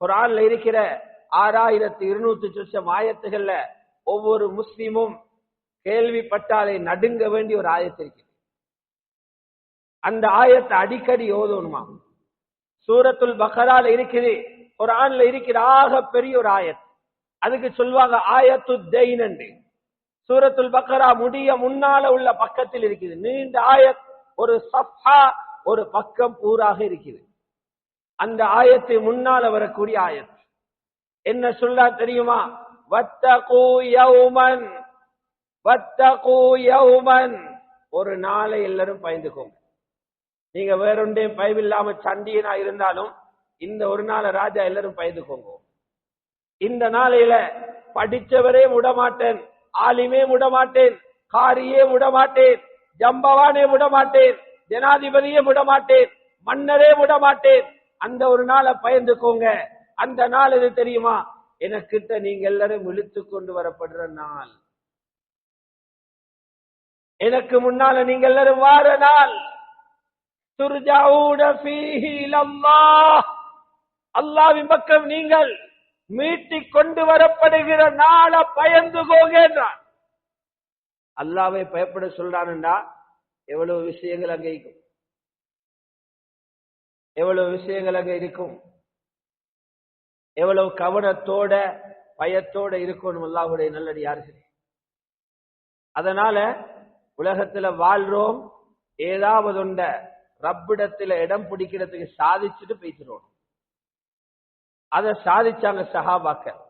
குரான்ல இருக்கிற ஆறாயிரத்தி இருநூத்தி சொச்சம் ஆயத்துகள்ல ஒவ்வொரு முஸ்லிமும் கேள்விப்பட்டாலே நடுங்க வேண்டிய ஒரு ஆயத்து இருக்கு அந்த ஆயத்தை அடிக்கடி ஓதணுமா சூரத்துல் பக்ரால இருக்குது குரான்ல இருக்கிற ஆக பெரிய ஒரு ஆயத். அதுக்கு சொல்லுவாங்க ஆயத்து தெய்ன் சூரத்துல் பக்ரா முடிய முன்னால உள்ள பக்கத்தில் இருக்குது. நீண்ட ஆயத் ஒரு சஃபா ஒரு பக்கம் பூராக இருக்குது. அந்த ஆயத்து முன்னால வரக்கூடிய ஆயத் என்ன சொல்ல தெரியுமா? வத்தகூ யௌமன் வத்தகூ யௌமன். ஒரு நாளை எல்லாரும் பயந்துக்கோங்க. நீங்க வேறொன்றையும் பயமில்லாம சண்டியனா இருந்தாலும் இந்த ஒரு நாளை ராஜா எல்லாரும் பயந்துக்கோங்க. இந்த நாளையில படிச்சவரே விடமாட்டேன் ஆலிமே விடமாட்டேன் காரியே விடமாட்டேன் ஜம்பவானே விடமாட்டேன் ஜனாதிபதியே விடமாட்டேன் மன்னரே விடமாட்டேன் அந்த ஒரு நாளை பயந்துக்கோங்க. அந்த நாள் எது தெரியுமா? எனக்கிட்ட நீங்க எல்லாரும் இழுத்து கொண்டு வரப்படுற நாள். எனக்கு முன்னால நீங்க எல்லாரும் வார நாள். அல்லாவின் பக்கம் நீங்கள் மீட்டி கொண்டு வரப்படுகிற நாளை பயந்து என்றான். அல்லாவை பயப்பட சொல்றான்டா எவ்வளவு விஷயங்கள் அங்கே எவ்வளவு விஷயங்கள் அங்க இருக்கும்? எவ்வளவு கவனத்தோட பயத்தோட இருக்கணும் அல்லாஹுடைய நல்லடியார்கள் அதனால உலகத்துல வாழ்றோம் ஏதாவது உண்ட ரப்பிடத்துல இடம் பிடிக்கிறதுக்கு சாதிச்சுட்டு பேசுறோம் அதை சாதிச்சாங்க சஹாபாக்கள்.